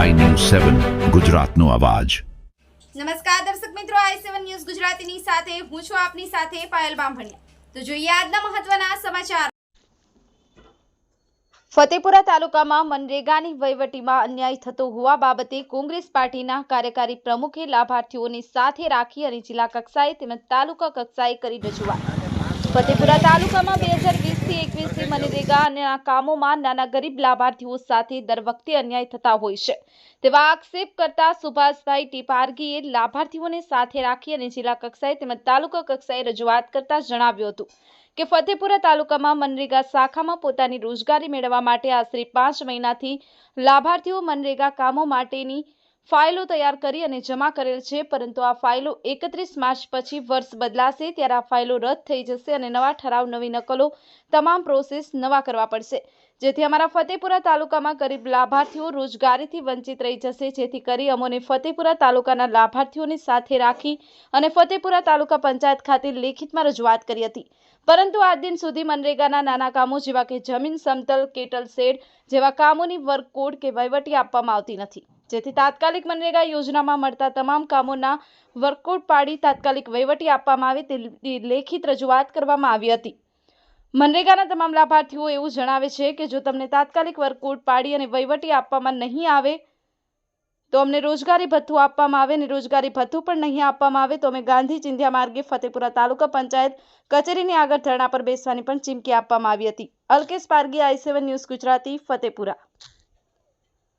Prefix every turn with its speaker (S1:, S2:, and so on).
S1: સેવન, ગુજરાતનો અવાજ.
S2: નમસ્કાર દર્શક મિત્રો, આઈ સેવન ન્યૂઝ ગુજરાતીની સાથે હું છું આપની સાથે પાયલ બામભણિયા. તો જોઈએ આજના મહત્વના સમાચાર. ફતેપુરા તાલુકામાં મનરેગાની વહીવટીમાં અન્યાય થતો હોવા બાબતે કોંગ્રેસ પાર્ટીના કાર્યકારી પ્રમુખે લાભાર્થીઓને સાથે રાખી અને જિલ્લા કક્ષાએ તેમજ તાલુકા કક્ષાએ કરી રજૂઆત. ફતેપુરા તાલુકામાં બે હજાર વીસથી એકવીસથી મનરેગા કામોમાં નાના ગરીબ લાભાર્થીઓ સાથે દર વખતે અન્યાય થતા હોય છે. તેવા આક્ષેપ કરતા સુભાષભાઈ ટીપારગીએ લાભાર્થીઓને સાથે રાખી અને જિલ્લા કક્ષાએ તેમજ તાલુકા કક્ષાએ રજૂઆત કરતા જણાવ્યું હતું કે ફતેપુરા તાલુકામાં મનરેગા શાખામાં પોતાની રોજગારી મેળવવા માટે આશરે પાંચ મહિનાથી લાભાર્થીઓ મનરેગા કામો માટેની ફાઇલો તૈયાર કરી અને જમા કરેલ છે, પરંતુ આ ફાઇલો એકત્રીસ માર્ચ પછી વર્ષ બદલાશે, ત્યારે આ ફાઇલો રદ થઈ જશે અને નવા ઠરાવ, નવી નકલો, તમામ પ્રોસેસ નવા કરવા પડશે. જેથી અમારા ફતેપુરા તાલુકામાં ગરીબ લાભાર્થીઓ રોજગારીથી વંચિત રહી જશે, જેથી કરી અમોને ફતેપુરા તાલુકાના લાભાર્થીઓની સાથે રાખી અને ફતેપુરા તાલુકા પંચાયત ખાતે લેખિતમાં રજૂઆત કરી હતી. પરંતુ આજ દિન સુધી મનરેગાના નાના કામો જેવા કે જમીન સમતલ, કેટલ શેડ જેવા કામોની વર્ક કોડ કે વહીવટી આપવામાં આવતી નથી. જેથી તાત્કાલિક મનરેગા યોજનામાં મળતા તમામ કામોના વર્કઆઉટ પાડી તાત્કાલિક વહીવટી આપવામાં આવે તે લેખિત રજૂઆત કરવામાં આવી હતી. મનરેગાના તમામ લાભાર્થીઓ એવું જણાવે છે કે જો તમને તાત્કાલિક વર્કઆઉટ પાડી અને વહીવટી આપવામાં નહીં આવે, તો અમને રોજગારી ભથ્થું આપવામાં આવે અને રોજગારી ભથ્થું પણ નહીં આપવામાં આવે, તો અમે ગાંધી ચિંધ્યા માર્ગે ફતેપુરા તાલુકા પંચાયત કચેરીની આગળ ધરણા પર બેસવાની પણ ચીમકી આપવામાં આવી હતી. Alkesh Pargi, I seven news Gujarati, Fatepura.